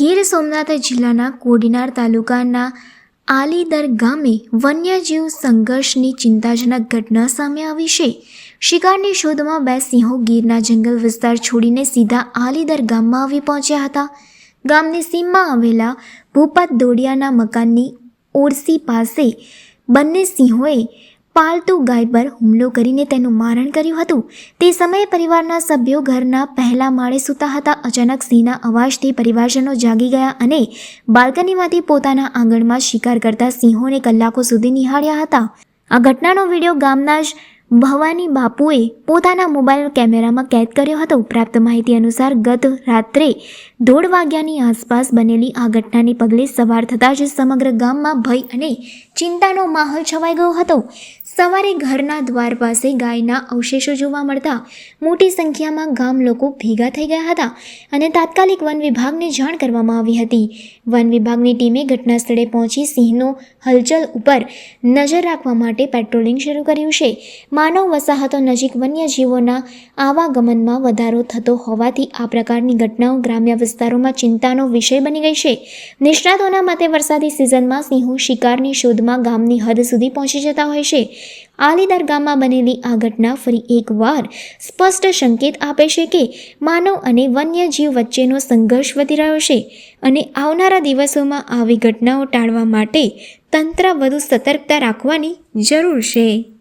ગીર સોમનાથ જિલ્લાના કોડીનાર તાલુકાના આલીદર ગામે વન્યજીવ સંઘર્ષની ચિંતાજનક ઘટના સામે આવી છે. શિકારની શોધમાં બે સિંહો ગીરના જંગલ વિસ્તાર છોડીને સીધા આલીદર ગામમાં આવી પહોંચ્યા હતા. ગામની સીમમાં આવેલા ભૂપત દોડિયાના મકાનની ઓરસી પાસે બંને સિંહોએ પાલતુ ગાય પર હુમલો કરીને તેનું મારણ કર્યું હતું. તે સમયે પરિવારના સભ્યો ઘરના પહેલા માળે સૂતા હતા. અચાનક સિંહના અવાજથી પરિવારજનો જાગી ગયા અને બાલ્કનીમાંથી પોતાના આંગણમાં શિકાર કરતા સિંહોને કલાકો સુધી નિહાળ્યા હતા. આ ઘટનાનો વીડિયો ગામના જ ભવાની બાપુએ પોતાના મોબાઈલ કેમેરામાં કેદ કર્યો હતો. પ્રાપ્ત માહિતી અનુસાર ગત રાત્રે દોઢ વાગ્યાની આસપાસ બનેલી આ ઘટનાને પગલે સવાર થતાં જ સમગ્ર ગામમાં ભય અને ચિંતાનો માહોલ છવાઈ ગયો હતો. સવારે ઘરના દ્વાર પાસે ગાયના અવશેષો જોવા મળતા મોટી સંખ્યામાં ગામ લોકો ભેગા થઈ ગયા હતા અને તાત્કાલિક વન વિભાગને જાણ કરવામાં આવી હતી. વન વિભાગની ટીમે ઘટના સ્થળે પહોંચી સિંહનો હલચલ ઉપર નજર રાખવા માટે પેટ્રોલિંગ શરૂ કર્યું છે. માનવ વસાહતો નજીક વન્યજીવોના આવાગમનમાં વધારો થતો હોવાથી આ પ્રકારની ઘટનાઓ ગ્રામ્ય વિસ્તારોમાં ચિંતાનો વિષય બની ગઈ છે. નિષ્ણાતોના મતે વરસાદી સિઝનમાં સિંહો શિકારની શોધમાં ગામની હદ સુધી પહોંચી જતા હોય છે. આલીદર ગામમાં બનેલી આ ઘટના ફરી એકવાર સ્પષ્ટ સંકેત આપે છે કે માનવ અને વન્યજીવ વચ્ચેનો સંઘર્ષ વધી રહ્યો છે અને આવનારા દિવસોમાં આવી ઘટનાઓ ટાળવા માટે તંત્ર વધુ સતર્કતા રાખવાની જરૂર છે.